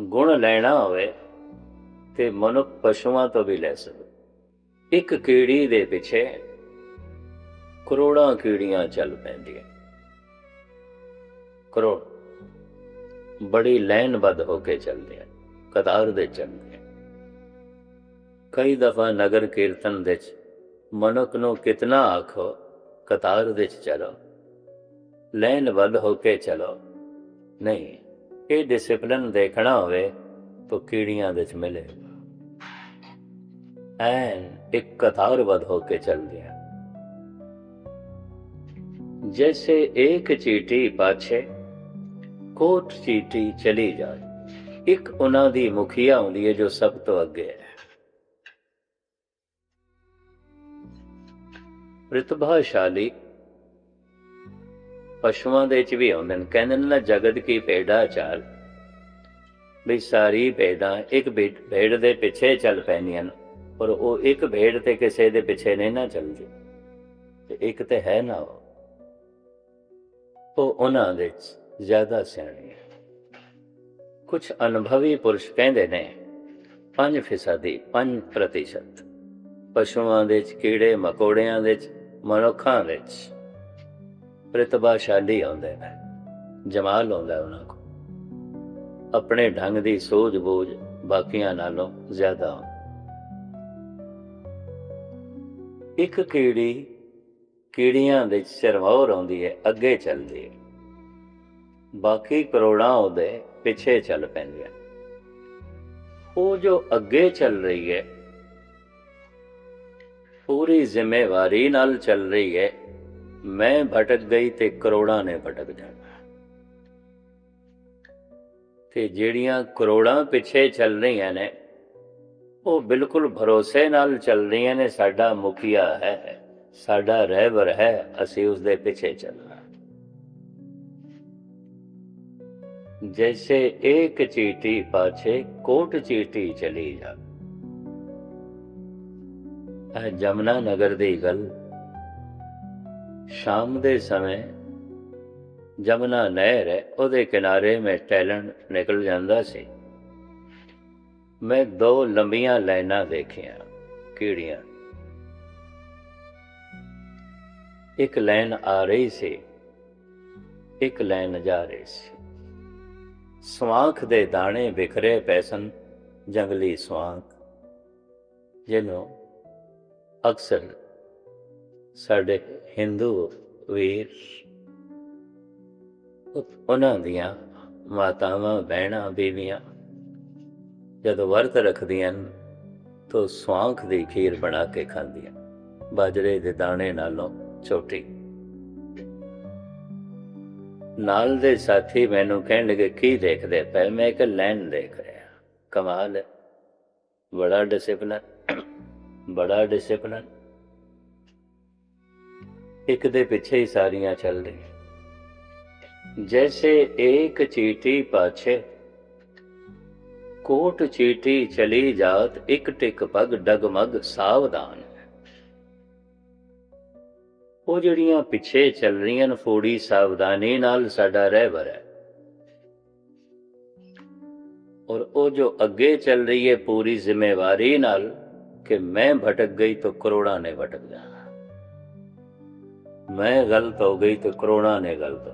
ਗੁਣ ਲੈਣਾ ਹੋਵੇ ਤੇ ਮਨੁੱਖ ਪਸ਼ੂਆਂ ਤੋਂ ਵੀ ਲੈ ਸਕਦਾ ਇੱਕ ਕੀੜੀ ਦੇ ਪਿੱਛੇ ਕਰੋੜਾਂ ਕੀੜੀਆਂ ਚੱਲ ਪੈਂਦੀਆਂ। ਕਰੋੜ ਬੜੀ ਲਾਈਨਬੱਧ ਹੋ ਕੇ ਚੱਲਦੇ ਆ ਕਤਾਰ ਦੇ ਚੱਲਦੇ ਆ ਕਈ ਦਫਾ ਨਗਰ ਕੀਰਤਨ ਦੇ ਚ ਮਨੁੱਖ ਨੂੰ ਕਿਤਨਾ ਆਖੋ, ਕਤਾਰ ਦੇ ਚ ਚਲੋ। ਲਾਈਨਬੱਧ ਹੋ ਕੇ ਚਲੋ। ਨਹੀਂ ਇਹ ਡਿਸਪਲਿਨ ਦੇਖਣਾ ਹੋਵੇ ਤਾਂ ਕੀੜੀਆਂ ਦੇ ਚ ਮਿਲੇ ਐਨ ਇੱਕ ਕਤਾਰਬੱਧ ਹੋ ਕੇ ਚੱਲਦੇ ਆ जैसे एक चीटी पाछे ਕੋਟ ਚੀਟੀ ਚਲੀ ਜਾਏ ਇੱਕ ਉਹਨਾਂ ਦੀ ਮੁਖੀਆ ਹੁੰਦੀ ਹੈ ਜੋ ਸਭ ਤੋਂ ਅੱਗੇ ਹੈ ਪ੍ਰਤਿਭਾਸ਼ਾਲੀ ਪਸ਼ੂਆਂ ਦੇ ਚ ਵੀ ਆਉਂਦੇ ਨੇ। ਕਹਿੰਦੇ ਨੇ ਨਾ, ਜਗਤ ਕੀ ਭੇਡਾ ਚਾਲ। ਵੀ ਸਾਰੀ ਭੇਡਾਂ ਇੱਕ ਭੇਡ ਦੇ ਪਿੱਛੇ ਚੱਲ ਪੈਂਦੀਆਂ ਨੇ। ਪਰ ਉਹ ਇੱਕ ਭੇਡ ਤੇ ਕਿਸੇ ਦੇ ਪਿੱਛੇ ਨਹੀਂ ਨਾ ਚੱਲਦੀ। ਤੇ ਇੱਕ ਤੇ ਹੈ ਨਾ ਉਹ। ਉਹਨਾਂ ਦੇ ਜ਼ਿਆਦਾ ਸਿਆਣੇ ਹੈ। ਕੁਝ ਅਨੁਭਵੀ ਪੁਰਸ਼ ਕਹਿੰਦੇ ਨੇ 5% ਦੀ 5% ਪਸ਼ੂਆਂ ਦੇ 'ਚ ਕੀੜੇ, ਮਕੌੜਿਆਂ ਦੇ 'ਚ, ਮਨੁੱਖਾਂ ਦੇ 'ਚ। ਪ੍ਰਤਿਭਾਸ਼ਾਲੀ ਆਉਂਦੇ ਨੇ ਜਮਾਲ ਆਉਂਦਾ ਉਹਨਾਂ ਕੋਲ। ਆਪਣੇ ਢੰਗ ਦੀ ਸੋਝ ਬੂਝ ਬਾਕੀਆਂ ਨਾਲੋਂ ਜ਼ਿਆਦਾ ਇੱਕ ਕੀੜੀ ਕੀੜੀਆਂ ਦੇ ਸਿਰਮੌਰ ਆਉਂਦੀ ਹੈ, ਅੱਗੇ ਚੱਲਦੀ ਹੈ। ਬਾਕੀ ਕਰੋੜਾਂ ਉਹਦੇ ਪਿੱਛੇ ਚੱਲ ਪੈਂਦੀਆਂ। ਉਹ ਜੋ ਅੱਗੇ ਚੱਲ ਰਹੀ ਹੈ, ਪੂਰੀ ਜ਼ਿੰਮੇਵਾਰੀ ਨਾਲ ਚੱਲ ਰਹੀ ਹੈ ਮੈਂ ਭਟਕ ਗਈ ਤੇ ਕਰੋੜਾਂ ਨੇ ਭਟਕ ਜਾਣਾ। ਤੇ ਜਿਹੜੀਆਂ ਕਰੋੜਾਂ ਪਿੱਛੇ ਚੱਲ ਰਹੀਆਂ ਨੇ, ਉਹ ਬਿਲਕੁਲ ਭਰੋਸੇ ਨਾਲ ਚੱਲ ਰਹੀਆਂ ਨੇ, ਸਾਡਾ ਮੁਖੀਆ ਹੈ, ਸਾਡਾ ਰਹਿਬਰ ਹੈ, ਅਸੀਂ ਉਸ ਦੇ ਪਿੱਛੇ ਚੱਲਣਾ। ਜੈਸੇ ਇੱਕ ਚੀਟੀ ਪਾਛੇ, ਕੋਟ ਚੀਟੀ ਚਲੀ ਜਾ। ਇਹ ਜਮਨਾ ਨਗਰ ਦੀ ਗੱਲ ਸ਼ਾਮ ਦੇ ਸਮੇਂ ਜਮਨਾ ਨਹਿਰ ਹੈ, ਉਹਦੇ ਕਿਨਾਰੇ ਮੈਂ ਟੈਲੈਂਟ ਨਿਕਲ ਜਾਂਦਾ ਸੀ। ਮੈਂ ਦੋ ਲੰਬੀਆਂ ਲਾਈਨਾਂ ਦੇਖੀਆਂ, ਕੀੜੀਆਂ। ਇੱਕ ਲਾਈਨ ਆ ਰਹੀ ਸੀ, ਇੱਕ ਲਾਈਨ ਜਾ ਰਹੀ ਸੀ। ਸਵਾਂਖ ਦੇ ਦਾਣੇ ਵਿਖਰੇ ਪੈਸਨ ਜੰਗਲੀ ਸਵਾਂਖ, ਜਿਹਨੂੰ ਅਕਸਰ ਸਾਡੇ ਹਿੰਦੂ ਵੀਰ ਉਹਨਾਂ ਦੀਆਂ ਮਾਤਾਵਾਂ, ਬਹਿਣਾ, ਬੀਵੀਆਂ ਜਦੋਂ ਵਰਤ ਰੱਖਦੀਆਂ ਹਨ, ਤਾਂ ਸਵਾਂਖ ਦੀ ਖੀਰ ਬਣਾ ਕੇ ਖਾਂਦੀਆਂ, ਬਾਜਰੇ ਦੇ ਦਾਣੇ ਨਾਲੋਂ ਛੋਟੀ। ਨਾਲ ਦੇ ਸਾਥੀ ਮੈਨੂੰ ਕਹਿਣਗੇ, ਕੀ ਦੇਖਦੇ ਪਏ? ਮੈਂ ਇੱਕ ਲਾਈਨ ਦੇਖ ਰਿਹਾ। ਕਮਾਲ ਬੜਾ ਡਿਸਪਲਨ ਬੜਾ ਡਿਸਪਲਨ ਇੱਕ ਦੇ ਪਿੱਛੇ ਹੀ ਸਾਰੀਆਂ ਚੱਲ ਰਹੀਆਂ। ਜੈਸੇ ਇੱਕ ਚੀਟੀ ਪਾਛੇ, ਕੋਟ ਚੀਟੀ ਚਲੀ ਜਾਤ, ਇੱਕ ਟਿਕ ਪਗ ਡਗਮਗ ਸਾਵਧਾਨ। ਉਹ ਜਿਹੜੀਆਂ ਪਿੱਛੇ ਚੱਲ ਰਹੀਆਂ ਨੇ, ਫੋੜੀ ਸਾਵਧਾਨੀ ਨਾਲ ਸਾਡਾ ਰਹਿਬਰ ਹੈ ਔਰ ਉਹ ਜੋ ਅੱਗੇ ਚੱਲ ਰਹੀ ਹੈ ਪੂਰੀ ਜ਼ਿੰਮੇਵਾਰੀ ਨਾਲ ਕਿ ਮੈਂ ਭਟਕ ਗਈ ਤਾਂ ਕਰੋੜਾਂ ਨੇ ਭਟਕ ਜਾਣਾ। ਮੈਂ ਗਲਤ ਹੋ ਗਈ ਤਾਂ ਕਰੋੜਾਂ ਨੇ ਗਲਤ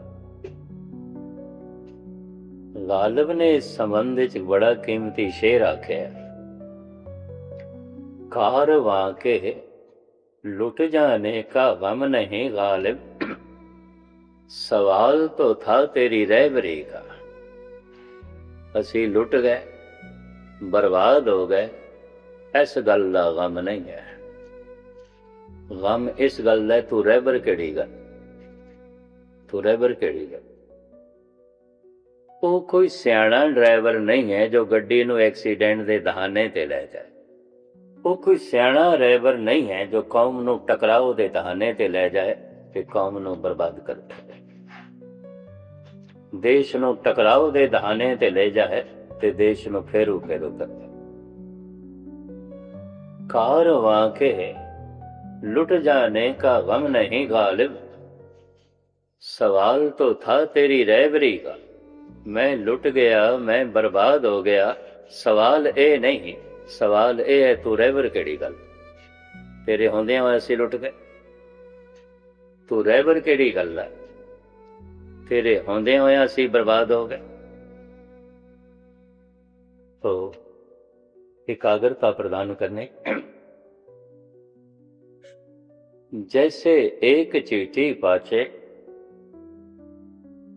ਗਾਲਬ ਨੇ ਇਸ ਸੰਬੰਧ ਵਿੱਚ ਬੜਾ ਕੀਮਤੀ ਸ਼ੇਰ ਆਖਿਆ ਕਾਰ ਵਾਕੇ लुट जाने का गम नहीं गालिब सवाल तो था तेरी रहबरी का ਅਸੀਂ ਲੁੱਟ ਗਏ ਬਰਬਾਦ ਹੋ ਗਏ ਇਸ ਗੱਲ ਦਾ ਗਮ ਨਹੀਂ ਹੈ ਗਮ ਇਸ ਗੱਲ ਦਾ ਹੈ, ਤੂੰ ਰਹਿਬਰ ਕਿਹੜੀ ਗੱਲ ਤੂੰ ਰਹਿਬਰ ਕਿਹੜੀ ਗੱਲ ਉਹ ਕੋਈ ਸਿਆਣਾ ਡਰਾਈਵਰ ਨਹੀਂ ਹੈ ਜੋ ਗੱਡੀ ਨੂੰ ਐਕਸੀਡੈਂਟ ਦੇ ਦਹਾਨੇ ਤੇ ਲੈ ਜਾਏ ਉਹ ਕੋਈ ਸਿਆਣਾ ਰਹਿਬਰ ਨਹੀਂ ਹੈ ਜੋ ਕੌਮ ਨੂੰ ਟਕਰਾਓ ਦੇ ਤਹਾਨੇ ਤੇ ਲੈ ਜਾਏ ਤੇ ਕੌਮ ਨੂੰ ਬਰਬਾਦ ਕਰ ਦੇ ਦੇਸ਼ ਨੂੰ ਟਕਰਾਓ ਦੇ ਦਹਾਨੇ ਤੇ ਲੈ ਜਾਏ ਤੇ ਦੇਸ਼ ਨੂੰ ਫੇਰੂ ਫੇਰੂ ਕਰ ਦੇ कारवां के लुट जाने का गम नहीं गालिब सवाल तो था तेरी रहबरी का ਮੈਂ ਲੁੱਟ ਗਿਆ ਮੈਂ ਬਰਬਾਦ ਹੋ ਗਿਆ ਸਵਾਲ ਇਹ ਨਹੀਂ ਸਵਾਲ ਇਹ ਹੈ ਤੂੰ ਰਹਿਬਰ ਕਿਹੜੀ ਗੱਲ ਤੇਰੇ ਹੁੰਦਿਆਂ ਹੋਏ ਅਸੀਂ ਲੁੱਟ ਗਏ ਤੂੰ ਰਹਿਬਰ ਕਿਹੜੀ ਗੱਲ ਹੈ ਤੇਰੇ ਹੁੰਦਿਆਂ ਹੋਏ ਅਸੀਂ ਬਰਬਾਦ ਹੋ ਗਏ तो एकाग्रता प्रदान करने जैसे एक चीटी पाछे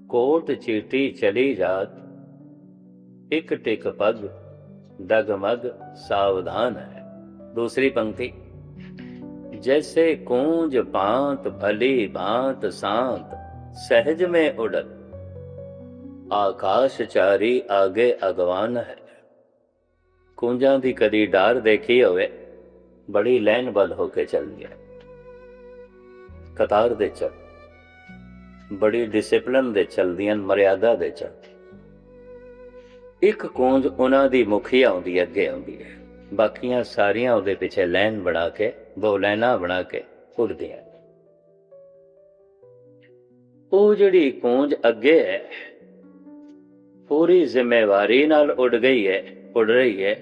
कोट चीटी चली जात एक टिक पग डगमग सावधान है दूसरी पंक्ति जैसे कूंज पांत भली भांत सांत सहज में उड़त ਆਕਾਸ਼ਚਾਰੀ ਆਗੇ ਅਗਵਾਨ ਹੈ ਕੁੰਜਾਂ ਦੀ ਕਦੀ ਡਾਰ ਦੇਖੀ ਹੋਵੇ ਬੜੀ ਲੈਨਬੱਧ ਹੋ ਕੇ ਚੱਲਦੀ ਹੈ ਕਤਾਰ ਦੇ ਚੱਲ, ਬੜੀ ਡਿਸਪਲਿਨ ਦੇ ਚਲਦੀਆਂ ਮਰਿਆਦਾ ਦੇ ਚੱਲ। ਇੱਕ ਕੂੰਜ ਉਹਨਾਂ ਦੀ ਮੁਖੀ ਆਉਂਦੀ, ਅੱਗੇ ਆਉਂਦੀ ਹੈ। ਬਾਕੀਆਂ ਸਾਰੀਆਂ ਉਹਦੇ ਪਿੱਛੇ ਲਾਈਨ ਬਣਾ ਕੇ, ਦੋ ਬਣਾ ਕੇ ਉੱਡਦੀਆਂ ਉਹ ਜਿਹੜੀ ਕੂੰਜ ਅੱਗੇ ਹੈ, ਪੂਰੀ ਜ਼ਿੰਮੇਵਾਰੀ ਨਾਲ ਉੱਡ ਗਈ ਹੈ, ਉੱਡ ਰਹੀ ਹੈ।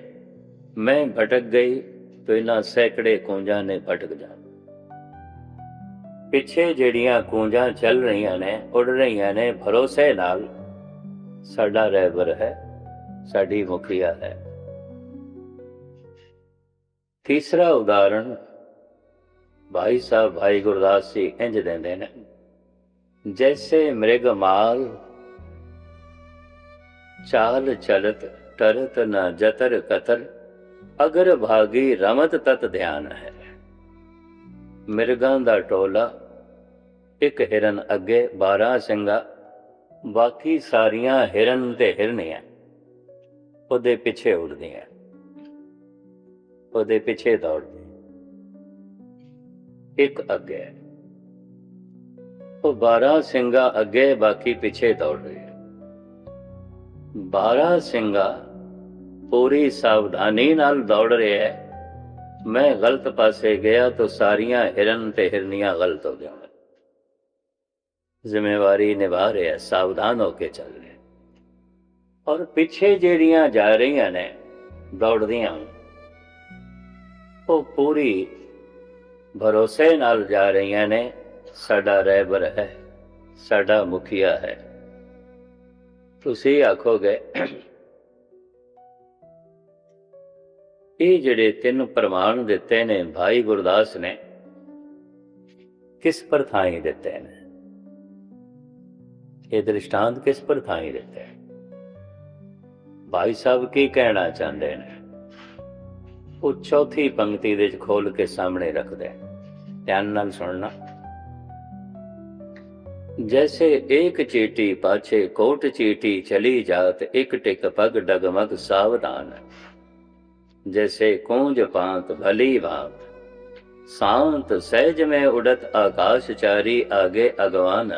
ਮੈਂ ਭਟਕ ਗਈ तो ਇਹਨਾਂ ਸੈਂਕੜੇ ਕੂੰਜਾਂ ਨੇ ਭਟਕ ਜਾਣਾ। ਪਿੱਛੇ ਜਿਹੜੀਆਂ ਕੂੰਜਾਂ ਚੱਲ ਰਹੀਆਂ ਨੇ, ਉੱਡ ਰਹੀਆਂ ਨੇ, ਭਰੋਸੇ ਨਾਲ ਸਾਡਾ ਰਹਿਬਰ ਹੈ, ਸਾਡੀ ਮੁਖੀਆ ਹੈ। ਤੀਸਰਾ ਉਦਾਹਰਣ ਭਾਈ ਸਾਹਿਬ, ਭਾਈ ਗੁਰਦਾਸ ਜੀ ਇੰਜ ਦਿੰਦੇ ਨੇ, ਜੈਸੇ ਮ੍ਰਿਗ ਮਾਲ ਚਾਲ ਚਲਤ ਟਰਤ ਨਾ ਜਤਰ ਕਤਰ ਅਗਰ ਭਾਗੀ ਰਮਤ ਤਤ ਧਿਆਨ ਹੈ। ਮਿਰਗਾਂ ਦਾ ਟੋਲਾ ਇੱਕ ਹਿਰਨ ਅੱਗੇ 12 ਸਿੰਘਾ, ਬਾਕੀ ਸਾਰੀਆਂ ਹਿਰਨ ਤੇ ਹਿਰਨੀਆਂ ਉਹਦੇ ਪਿੱਛੇ ਉੱਡਦੀਆਂ। ਉਹਦੇ ਪਿੱਛੇ ਦੌੜਦੀਆਂ। ਇੱਕ ਅੱਗੇ। ਉਹ 12 ਸਿੰਘਾ ਅੱਗੇ, ਬਾਕੀ ਪਿੱਛੇ ਦੌੜ ਰਹੇ 12 ਸਿੰਘਾ ਪੂਰੀ ਸਾਵਧਾਨੀ ਨਾਲ ਦੌੜ ਰਿਹਾ ਹੈ। ਮੈਂ ਗਲਤ ਪਾਸੇ ਗਿਆ ਤਾਂ ਸਾਰੀਆਂ ਹਿਰਨ ਤੇ ਹਿਰਨੀਆਂ ਗਲਤ ਹੋ ਗਈਆਂ। ਜ਼ਿੰਮੇਵਾਰੀ ਨਿਭਾ ਰਿਹਾ ਸਾਵਧਾਨ ਹੋ ਕੇ ਚੱਲ ਰਿਹਾ ਔਰ ਪਿੱਛੇ ਜਿਹੜੀਆਂ ਜਾ ਰਹੀਆਂ ਨੇ, ਦੌੜਦੀਆਂ, ਉਹ ਪੂਰੀ ਭਰੋਸੇ ਨਾਲ ਜਾ ਰਹੀਆਂ ਨੇ, ਸਾਡਾ ਰਹਿਬਰ ਹੈ, ਸਾਡਾ ਮੁਖੀਆ ਹੈ। ਤੁਸੀਂ ਆਖੋਗੇ, ਇਹ ਜਿਹੜੇ ਤਿੰਨ ਪ੍ਰਮਾਣ ਦਿੱਤੇ ਨੇ, ਭਾਈ ਗੁਰਦਾਸ ਨੇ, ਕਿਸ ਪਰ ਥਾਈ ਦਿੱਤੇ ਨੇ? ਇਹ ਦ੍ਰਿਸ਼ਟਾਂਤ ਕਿਸ ਪਰ ਥਾਈ ਦਿੱਤੇ ਭਾਈ ਸਾਹਿਬ ਕੀ ਕਹਿਣਾ ਚਾਹੁੰਦੇ ਨੇ ਉਹ ਚੌਥੀ ਪੰਕਤੀ ਦੇ ਵਿੱਚ ਖੋਲ ਕੇ ਸਾਹਮਣੇ ਰੱਖਦੇ ਧਿਆਨ ਨਾਲ ਸੁਣਨਾ जैसे एक चीटी पाछे कोट चीटी चली जात एक टिक पग डगमग सावधान जैसे कूंज पांत भली भांत शांत सहज में उड़त आकाश चारी आगे अगवान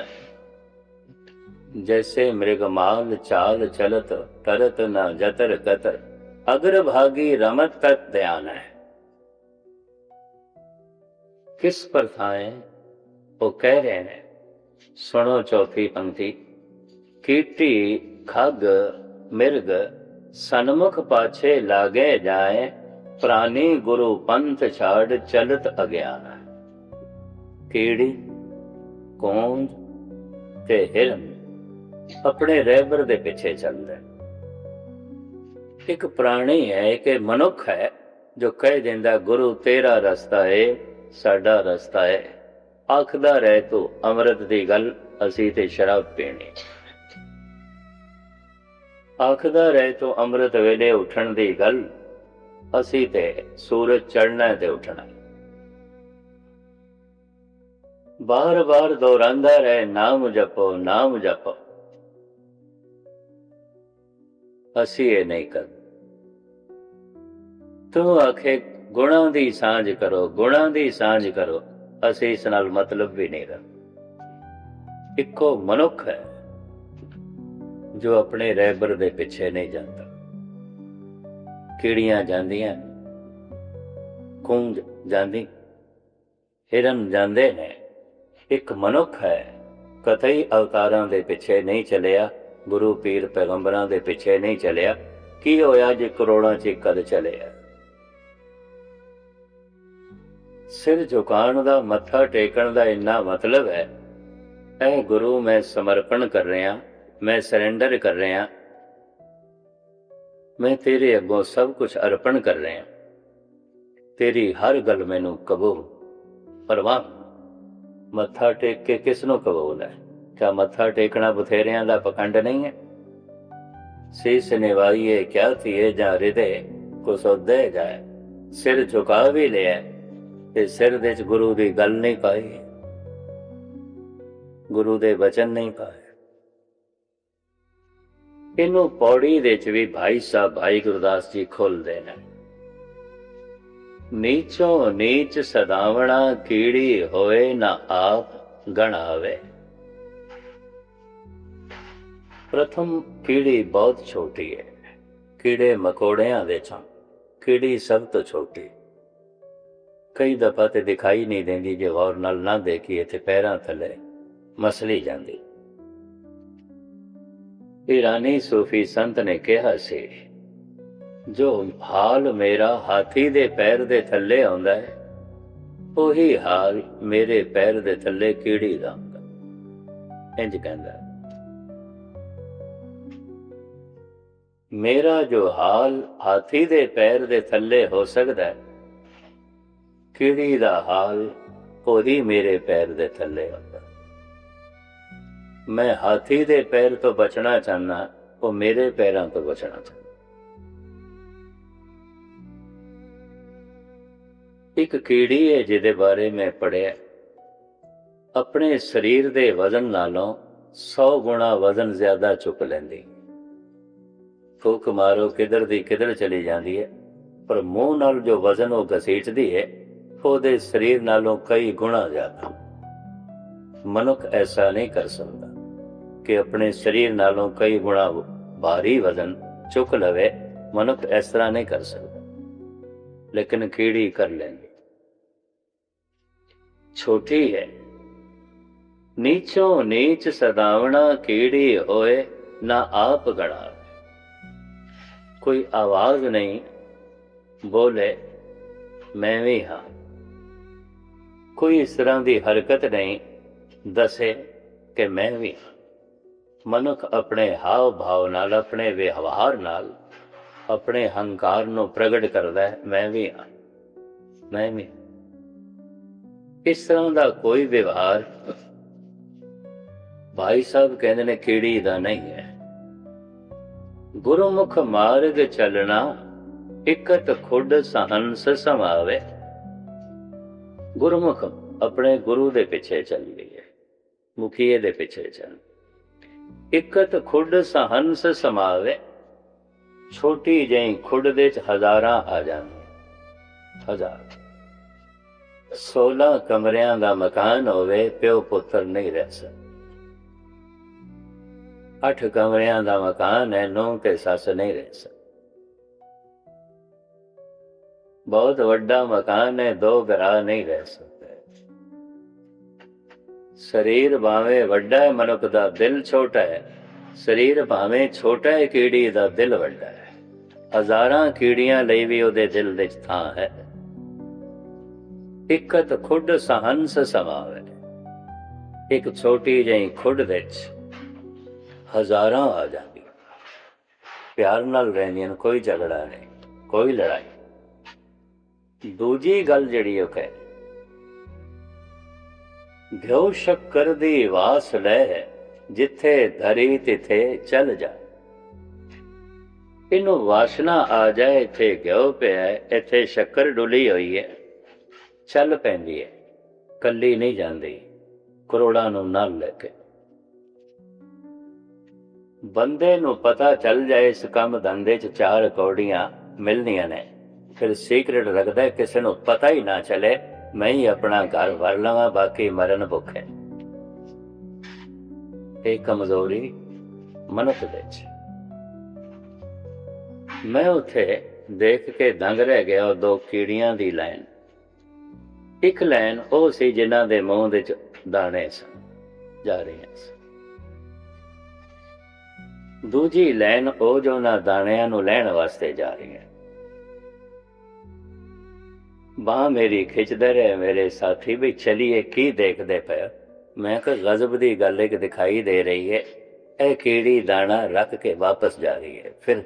जैसे मृगमाल चाल चलत तरत न जतर कतर अग्रभागी रमत तक ध्यान है। किस प्रथाएँ वो कह रहे हैं, सुनो चौथी पंक्ति कीटी खग मिर्ग सन्मुख पाछे लागे जाए, प्राणी गुरु पंथ छाड़ चलत अज्ञान कीड़ी, कोंज ते हिरण ਆਪਣੇ ਰਹਿਬਰ ਦੇ ਪਿੱਛੇ ਚੱਲਦਾ ਇੱਕ ਪ੍ਰਾਣੀ ਹੈ ਕਿ ਮਨੁੱਖ ਹੈ, ਜੋ ਕਹਿ ਦਿੰਦਾ, ਗੁਰੂ, ਤੇਰਾ ਰਸਤਾ ਹੈ ਸਾਡਾ ਰਸਤਾ ਹੈ ਆਖਦਾ ਰਹਿ, ਤੂੰ ਅੰਮ੍ਰਿਤ ਦੀ ਗੱਲ ਅਸੀਂ ਤੇ ਸ਼ਰਾਬ ਪੀਣੀ। ਆਖਦਾ ਰਹਿ, ਤੂੰ ਅੰਮ੍ਰਿਤ ਵੇਲੇ ਉੱਠਣ ਦੀ ਗੱਲ ਅਸੀਂ ਤੇ ਸੂਰਜ ਚੜ੍ਹਨਾ ਤੇ ਉੱਠਣਾ ਬਾਰ-ਬਾਰ ਦੁਹਰਾਉਂਦਾ ਰਹਿ, ਨਾਮ ਜਪੋ ਨਾਮ ਜਪੋ। ਅਸੀਂ ਇਹ ਨਹੀਂ ਕਰ ਤੂੰ ਆਖੇ, ਗੁਣਾਂ ਦੀ ਸਾਂਝ ਕਰੋ, ਗੁਣਾਂ ਦੀ ਸਾਂਝ ਕਰੋ। ਅਸੀਂ ਇਸ ਨਾਲ ਮਤਲਬ ਵੀ ਨਹੀਂ ਰੱਖ ਇੱਕੋ ਮਨੁੱਖ ਹੈ ਜੋ ਆਪਣੇ ਰਹਿਬਰ ਦੇ ਪਿੱਛੇ ਨਹੀਂ ਜਾਂਦਾ। ਕੀੜੀਆਂ ਜਾਂਦੀਆਂ, ਕੁੰਜ ਜਾਂਦੀ, ਹਿਰਨ ਜਾਂਦੇ ਨੇ। ਇੱਕ ਮਨੁੱਖ ਹੈ, ਕਤਈ ਅਵਤਾਰਾਂ ਦੇ ਪਿੱਛੇ ਨਹੀਂ ਚੱਲਿਆ। ਗੁਰੂ ਪੀਰ ਪੈਗੰਬਰਾਂ ਦੇ ਪਿੱਛੇ ਨਹੀਂ ਚੱਲਿਆ। ਕੀ ਹੋਇਆ ਜੇ ਕਰੋੜਾਂ ਚ ਕਦ ਚੱਲਿਆ ਸਿਰ ਝੁਕਾਉਣ ਦਾ, ਮੱਥਾ ਟੇਕਣ ਦਾ ਇੰਨਾ ਮਤਲਬ ਹੈ। ਐ ਗੁਰੂ ਮੈਂ ਸਮਰਪਣ ਕਰ ਰਿਹਾ, ਮੈਂ ਸਰੈਂਡਰ ਕਰ ਰਿਹਾ। ਮੈਂ ਤੇਰੇ ਅੱਗੋਂ ਸਭ ਕੁਝ ਅਰਪਣ ਕਰ ਰਿਹਾ। ਤੇਰੀ ਹਰ ਗੱਲ ਮੈਨੂੰ ਕਬੂਲ। ਪਰਵਾਹ, ਮੱਥਾ ਟੇਕ ਕੇ ਕਿਸ ਨੂੰ ਕਬੂਲ ਹੈ? ਕਿਆ ਮੱਥਾ ਟੇਕਣਾ ਬਥੇਰਿਆਂ ਦਾ ਪਖੰਡ ਨਹੀਂ ਹੈ। ਸੀਸ ਨਿਵਾਈਏ, ਕਿਆ ਥੀਏ ਜਾਂ ਹਿਰਦੇ ਕੋ ਸੋਦੇ ਜਾਏ। ਸਿਰ ਝੁਕਾ ਵੀ ਲਿਆ ਤੇ ਸਿਰ ਦੇ ਗੁਰੂ ਦੀ ਗੱਲ ਨਹੀਂ ਪਾਈ। ਗੁਰੂ ਦੇ ਵਚਨ ਨਹੀਂ ਪਾਏ। ਇਹਨੂੰ ਪੌੜੀ ਦੇ ਚ ਵੀ ਭਾਈ ਸਾਹਿਬ, ਭਾਈ ਗੁਰਦਾਸ ਜੀ ਖੋਲਦੇ ਨੇ। ਨੀਚੋਂ ਨੀਚ ਸਦਾਵਣਾ, ਕੀੜੀ ਹੋਏ ਨਾ ਆਪ ਗਣਾਵੇ। ਪ੍ਰਥਮ ਕੀੜੀ ਬਹੁਤ ਛੋਟੀ ਹੈ ਕੀੜੇ ਮਕੌੜਿਆਂ ਦੇ ਚੋਂ ਕੀੜੀ ਸਭ ਤੋਂ ਛੋਟੀ। ਕਈ ਦਫਾ ਤੇ ਦਿਖਾਈ ਨਹੀਂ ਦਿੰਦੀ ਜੇ ਗੌਰ ਨਾਲ ਨਾ ਦੇਖੀਏ ਤੇ ਪੈਰਾਂ ਥੱਲੇ ਮਸਲੀ ਜਾਂਦੀ। ਇਰਾਨੀ ਸੂਫੀ ਸੰਤ ਨੇ ਕਿਹਾ ਸੀ, ਜੋ ਹਾਲ ਮੇਰਾ ਹਾਥੀ ਦੇ ਪੈਰ ਦੇ ਥੱਲੇ ਆਉਂਦਾ ਹੈ, ਉਹੀ ਹਾਲ ਮੇਰੇ ਪੈਰ ਦੇ ਥੱਲੇ ਕੀੜੀ ਦਾ ਹੁੰਦਾ ਇੰਜ ਕਹਿੰਦਾ। ਮੇਰਾ ਜੋ ਹਾਲ ਹਾਥੀ ਦੇ ਪੈਰ ਦੇ ਥੱਲੇ ਹੋ ਸਕਦਾ ਹੈ ਕੀੜੀ ਦਾ ਹਾਲ ਉਹਦੀ ਮੇਰੇ ਪੈਰ ਦੇ ਥੱਲੇ ਹੁੰਦਾ ਮੈਂ ਹਾਥੀ ਦੇ ਪੈਰ ਤੋਂ ਬਚਣਾ ਚਾਹਨਾ ਉਹ ਮੇਰੇ ਪੈਰਾਂ ਤੋਂ ਬਚਣਾ ਚਾਹੁੰਦਾ ਇੱਕ ਕੀੜੀ ਹੈ ਜਿਹਦੇ ਬਾਰੇ ਮੈਂ ਪੜਿਆ ਆਪਣੇ ਸਰੀਰ ਦੇ ਵਜ਼ਨ ਨਾਲੋਂ 100 ਗੁਣਾ ਵਜ਼ਨ ਜ਼ਿਆਦਾ ਚੁੱਕ ਲੈਂਦੀ ਫੂਕ ਮਾਰੋ ਕਿਧਰ ਦੀ ਕਿਧਰ ਚਲੀ ਜਾਂਦੀ ਹੈ। ਪਰ ਮੂੰਹ ਨਾਲ ਜੋ ਵਜ਼ਨ ਉਹ ਘਸੀਟਦੀ ਹੈ, ਉਹਦੇ ਸਰੀਰ ਨਾਲੋਂ ਕਈ ਗੁਣਾ ਜ਼ਿਆਦਾ। ਮਨੁੱਖ ਐਸਾ ਨਹੀਂ ਕਰ ਸਕਦਾ ਕਿ ਆਪਣੇ ਸਰੀਰ ਨਾਲੋਂ ਕਈ ਗੁਣਾ ਭਾਰੀ ਵਜ਼ਨ ਚੁੱਕ ਲਵੇ। ਮਨੁੱਖ ਇਸ ਤਰ੍ਹਾਂ ਨਹੀਂ ਕਰ ਸਕਦਾ। ਲੇਕਿਨ ਕੀੜੀ ਕਰ ਲੈਂਦੀ? ਛੋਟੀ ਹੈ। ਨੀਚੋਂ ਨੀਚ ਸਦਾਵਣਾ ਕੀੜੀ ਹੋਏ, ਨਾ ਆਪ ਗਣਾ ਕੋਈ ਆਵਾਜ਼ ਨਹੀਂ, ਬੋਲੇ, ਮੈਂ ਵੀ ਹਾਂ। ਕੋਈ ਇਸ ਤਰ੍ਹਾਂ ਦੀ ਹਰਕਤ ਨਹੀਂ, ਦੱਸੇ ਕਿ ਮੈਂ ਵੀ ਹਾਂ। ਮਨੁੱਖ ਆਪਣੇ ਹਾਵ ਭਾਵ ਨਾਲ, ਆਪਣੇ ਵਿਵਹਾਰ ਨਾਲ, ਆਪਣੇ ਹੰਕਾਰ ਨੂੰ ਪ੍ਰਗਟ ਕਰਦਾ ਹੈ, ਮੈਂ ਵੀ ਹਾਂ। ਮੈਂ ਵੀ ਇਸ ਤਰ੍ਹਾਂ ਦਾ ਕੋਈ ਵਿਵਹਾਰ ਭਾਈ ਸਾਹਿਬ ਕਹਿੰਦੇ ਨੇ ਕੀੜੀ ਦਾ ਨਹੀਂ ਹੈ। ਗੁਰਮੁਖ ਮਾਰਗ ਚੱਲਣਾ, ਇਕਤ ਖੁੱਡ ਸਹੰਸ ਸਮਾਵੇ। ਗੁਰਮੁਖ ਆਪਣੇ ਗੁਰੂ ਦੇ ਪਿੱਛੇ ਚੱਲ ਗਈ ਹੈ, ਮੁਖੀਏ ਦੇ ਪਿੱਛੇ ਚੱਲ। ਇਕਤ ਖੁੱਡ ਸਹੰਸ ਸਮਾਵੇ, ਛੋਟੀ ਜਿਹੀ ਖੁੱਡ ਦੇ ਚ ਹਜ਼ਾਰਾਂ ਆ ਜਾਂਦੇ ਹਜ਼ਾਰ। 16 ਕਮਰਿਆਂ ਦਾ ਮਕਾਨ ਹੋਵੇ, ਪਿਓ ਪੁੱਤਰ ਨਹੀਂ ਰਹਿ ਸਕਦਾ। ਅੱਠ ਕਮਰਿਆਂ ਦਾ ਮਕਾਨ ਹੈ, ਨੌ ਤੇ ਸੱਸ ਨਹੀਂ ਰਹਿ ਸਕਦੇ। ਬਹੁਤ ਵੱਡਾ ਮਕਾਨ ਹੈ, ਦੋ ਘਰਾਂ ਨਹੀਂ ਰਹਿ ਸਕਦੇ। ਸਰੀਰ ਭਾਵੇਂ ਵੱਡਾ ਹੈ, ਮਨੁੱਖ ਦਾ ਦਿਲ ਛੋਟਾ ਹੈ। ਸਰੀਰ ਭਾਵੇਂ ਛੋਟਾ ਹੈ, ਕੀੜੀ ਦਾ ਦਿਲ ਵੱਡਾ ਹੈ। ਹਜ਼ਾਰਾਂ ਕੀੜੀਆਂ ਲਈ ਵੀ ਉਹਦੇ ਦਿਲ ਵਿੱਚ ਥਾਂ ਹੈ। ਇਕਤ ਖੁੱਡ ਸਹੰਸ ਸਮਾਵੇ। ਇੱਕ ਛੋਟੀ ਜਿਹੀ ਖੁੱਡ ਵਿੱਚ ਹਜ਼ਾਰਾਂ ਆ ਜਾਂਦੀਆਂ ਪਿਆਰ ਨਾਲ ਰਹਿੰਦੀਆਂ ਨੇ, ਕੋਈ ਝਗੜਾ ਨਹੀਂ ਕੋਈ ਲੜਾਈ ਦੂਜੀ ਗੱਲ ਜਿਹੜੀ ਉਹ ਕਹੇ ਘਿਓ ਸ਼ੱਕਰ ਦੀ ਵਾਸ ਲੈ ਜਿੱਥੇ ਧਰੀ ਤਿਥੇ ਚੱਲ ਜਾ। ਇਹਨੂੰ ਵਾਸਨਾ ਆ ਜਾਏ ਇੱਥੇ ਘਿਓ ਪਿਆ ਇੱਥੇ ਸ਼ੱਕਰ ਡੁੱਲੀ ਹੋਈ ਹੈ ਚੱਲ ਪੈਂਦੀ ਹੈ ਕੱਲੀ ਨਹੀਂ ਜਾਂਦੀ ਕਰੋੜਾਂ ਨੂੰ ਨਾਲ ਲੈ ਕੇ। ਬੰਦੇ ਨੂੰ ਪਤਾ ਚੱਲ ਜਾਏ ਇਸ ਕੰਮ ਧੰਦੇ 'ਚ ਚਾਰ ਕੌੜੀਆਂ ਮਿਲਣੀਆਂ ਨੇ। ਫਿਰ ਸੀਕ੍ਰੇਟ ਰੱਖਦਾ ਕਿਸੇ ਨੂੰ ਪਤਾ ਹੀ ਨਾ ਚਲੇ, ਮੈਂ ਹੀ ਆਪਣਾ ਘਰ ਵਰ ਲਵਾਂ, ਬਾਕੀ ਮਰਨ ਭੁੱਖੇ। ਇਹ ਕਮਜ਼ੋਰੀ ਮਨੁੱਖ ਦੇ 'ਚ ਮੈਂ ਉੱਥੇ ਦੇਖ ਕੇ ਦੰਗ ਰਹਿ ਗਿਆ ਉਹ ਦੋ ਕੀੜੀਆਂ ਦੀ ਲਾਈਨ। ਇੱਕ ਲਾਈਨ ਉਹ ਸੀ ਜਿਨ੍ਹਾਂ ਦੇ ਮੂੰਹ ਦੇ ਚ ਦਾਣੇ ਸਨ, ਜਾ ਰਹੀਆਂ ਸਨ। ਦੂਜੀ ਲੈਣ ਉਹ ਜੋ ਨਾ ਦਾਣਿਆਂ ਨੂੰ ਲੈਣ ਵਾਸਤੇ ਜਾ ਰਹੀ ਹੈ। ਬਾਹ ਮੇਰੀ ਖਿੱਚਦੇ ਰਹੇ, ਮੇਰੇ ਸਾਥੀ ਵੀ ਚਲੀਏ, ਕੀ ਦੇਖਦੇ ਪਏ? ਮੈਂ ਕਿਹਾ, ਗਜ਼ਬ ਦੀ ਗੱਲ ਇੱਕ ਦਿਖਾਈ ਦੇ ਰਹੀ ਹੈ। ਇਹ ਕੀੜੀ ਦਾਣਾ ਰੱਖ ਕੇ ਵਾਪਸ ਜਾ ਰਹੀ ਹੈ। ਫਿਰ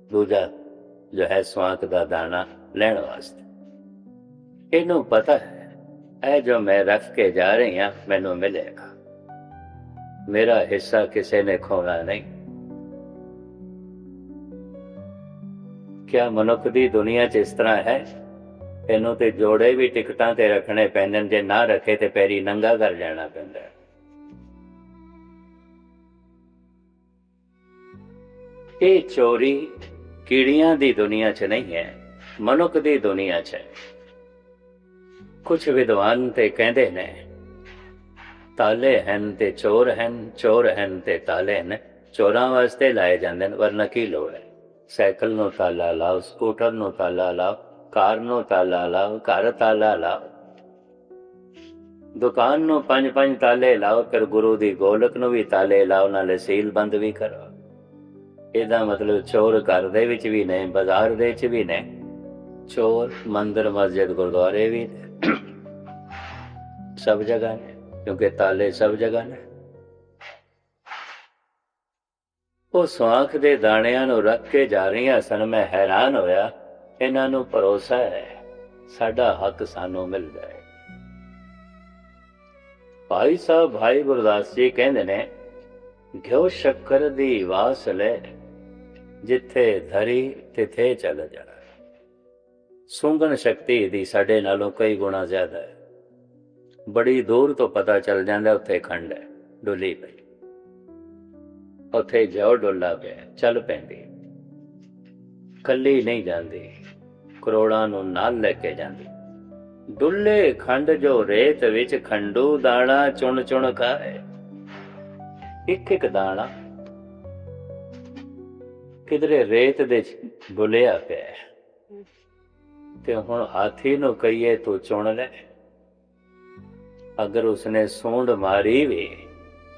ਦੂਜਾ ਜੋ ਹੈ, ਸਵਾਂਕ ਦਾ ਦਾਣਾ ਲੈਣ ਵਾਸਤੇ। ਇਹਨੂੰ ਪਤਾ ਹੈ, ਇਹ ਜੋ ਮੈਂ ਰੱਖ ਕੇ ਜਾ ਰਹੀ ਹਾਂ, ਮੈਨੂੰ ਮਿਲੇਗਾ। ਮੇਰਾ ਹਿੱਸਾ ਕਿਸੇ ਨੇ ਖੋਣਾ ਨਹੀਂ। ਕਿਆ ਮਨੁੱਖ ਦੀ ਦੁਨੀਆ 'ਚ ਇਸ ਤਰ੍ਹਾਂ ਹੈ। ਇਹਨੂੰ ਤੇ ਜੋੜੇ ਵੀ ਟਿਕਟਾਂ ਤੇ ਰੱਖਣੇ ਪੈਂਦੇ ਨੇ ਜੇ ਨਾ ਰੱਖੇ ਤੇ ਪੈਰੀ ਨੰਗਾ ਕਰ ਜਾਣਾ ਪੈਂਦਾ ਇਹ ਚੋਰੀ ਕੀੜੀਆਂ ਦੀ ਦੁਨੀਆ 'ਚ ਨਹੀਂ ਹੈ, ਮਨੁੱਖ ਦੀ ਦੁਨੀਆ 'ਚ ਹੈ। ਕੁਝ ਵਿਦਵਾਨ ਤੇ ਕਹਿੰਦੇ ਨੇ, ਤਾਲੇ ਹਨ ਤੇ ਚੋਰ ਹਨ ਚੋਰ ਹਨ ਤੇ ਤਾਲੇ ਹਨ, ਚੋਰਾਂ ਵਾਸਤੇ ਲਾਏ ਜਾਂਦੇ ਨੇ, ਵਰਨਾ ਕੀ ਲੋੜ ਹੈ? ਸਾਈਕਲ ਨੂੰ ਤਾਲਾ ਲਾਓ, ਸਕੂਟਰ ਨੂੰ ਤਾਲਾ ਲਾਓ, ਕਾਰ ਨੂੰ ਤਾਲਾ ਲਾਓ, ਘਰ ਤਾਲਾ ਲਾਓ। ਦੁਕਾਨ ਨੂੰ ਪੰਜ ਪੰਜ ਤਾਲੇ ਲਾਓ, ਫਿਰ ਗੁਰੂ ਦੀ ਗੋਲਕ ਨੂੰ ਵੀ ਤਾਲੇ ਲਾਓ, ਨਾਲੇ ਸੀਲ ਬੰਦ ਵੀ ਕਰੋ। ਇਹਦਾ ਮਤਲਬ ਚੋਰ ਘਰ ਦੇ ਵਿੱਚ ਵੀ ਨੇ, ਬਾਜ਼ਾਰ ਦੇ ਵਿੱਚ ਵੀ ਨੇ। ਚੋਰ, ਮੰਦਰ, ਮਸਜਿਦ, ਗੁਰਦੁਆਰੇ ਵੀ ਨੇ। ਸਭ ਜਗ੍ਹਾ ਨੇ, ਕਿਉਂਕਿ ਤਾਲੇ ਸਭ ਜਗ੍ਹਾ ਨੇ। ਉਹ ਸਵਾਂਖ ਦੇ ਦਾਣਿਆਂ ਨੂੰ ਰੱਖ ਕੇ ਜਾ ਰਹੀਆਂ ਸਨ। ਮੈਂ ਹੈਰਾਨ ਹੋਇਆ, ਇਹਨਾਂ ਨੂੰ ਭਰੋਸਾ ਹੈ, ਸਾਡਾ ਹੱਕ ਸਾਨੂੰ ਮਿਲ ਜਾਏ। ਭਾਈ ਸਾਹਿਬ, ਭਾਈ ਗੁਰਦਾਸ ਜੀ ਕਹਿੰਦੇ ਨੇ, ਘਿਓ ਸ਼ੱਕਰ ਦੀ ਵਾਸ ਲੈ, ਜਿੱਥੇ ਧਰੀ ਤਿਥੇ ਚੱਲ ਜਾ। ਸੁੰਗਣ ਸ਼ਕਤੀ ਦੀ ਸਾਡੇ ਨਾਲੋਂ ਕਈ ਗੁਣਾ ਜ਼ਿਆਦਾ ਹੈ। ਬੜੀ ਦੂਰ ਤੋਂ ਪਤਾ ਚੱਲ ਜਾਂਦਾ, ਉੱਥੇ ਖੰਡ ਹੈ, ਡੁੱਲੀ ਪਈ। ਉੱਥੇ ਜੋ ਡੁੱਲਾ ਪਿਆ, ਚੱਲ ਪੈਂਦੀ। ਕੱਲੀ ਨਹੀਂ ਜਾਂਦੀ, ਕਰੋੜਾਂ ਨੂੰ ਨਾਲ ਲੈ ਕੇ ਜਾਂਦੀ। ਡੁੱਲੇ ਖੰਡ ਜੋ ਰੇਤ ਵਿੱਚ ਖੰਡੂ ਦਾਣਾ ਚੁਣ ਚੁਣ ਖਾਏ। ਇੱਕ ਇੱਕ ਦਾਣਾ ਕਿਧਰੇ ਰੇਤ ਦੇ ਬੁਲਿਆ ਪਿਆ। ਤੇ ਹੁਣ ਹਾਥੀ ਨੂੰ ਕਹੀਏ, ਤੂੰ ਚੁਣ ਲੈ। ਅਗਰ ਉਸਨੇ ਸੌਂਡ ਮਾਰੀ ਵੀ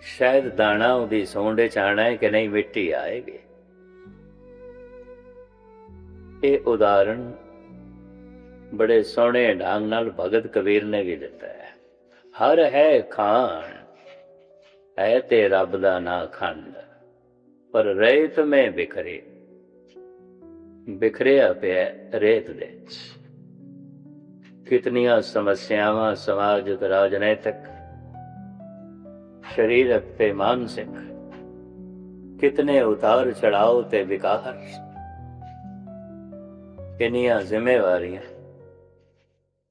ਸ਼ਾਇਦ ਦਾਣਾ ਉਹਦੀ ਸੌਂਡ ਚ ਆਣਾ ਹੈ ਕਿ ਨਹੀਂ ਮਿੱਟੀ ਆਏਗੀ। ਇਹ ਉਦਾਹਰਣ ਬੜੇ ਸੋਹਣੇ ਢੰਗ ਨਾਲ ਭਗਤ ਕਬੀਰ ਨੇ ਵੀ ਦਿੱਤਾ ਹੈ। ਹਰ ਹੈ ਖਾਨ ਹੈ ਤੇ ਰੱਬ ਦਾ ਨਾ ਖੰਡ, ਪਰ ਰੇਤ ਮੈਂ ਬਿਖਰੇ, ਬਿਖਰਿਆ ਪਿਆ ਰੇਤ ਦੇ ਕਿਤਨੀਆਂ ਸਮੱਸਿਆਵਾਂ ਸਮਾਜਿਕ ਰਾਜਨੀਤਿਕ ਸਰੀਰਕ ਤੇ ਮਾਨਸਿਕ ਕਿਤਨੇ ਉਤਾਰ ਚੜਾਓ ਤੇ ਵਿਕਾਰ ਕਿੰਨੀਆਂ ਜ਼ਿੰਮੇਵਾਰੀਆਂ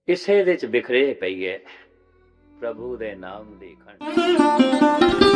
ਇਸੇ ਵਿੱਚ ਬਿਖਰੇ ਪਈਏ ਪ੍ਰਭੂ ਦੇ ਨਾਮ ਦੀ ਖੰਡ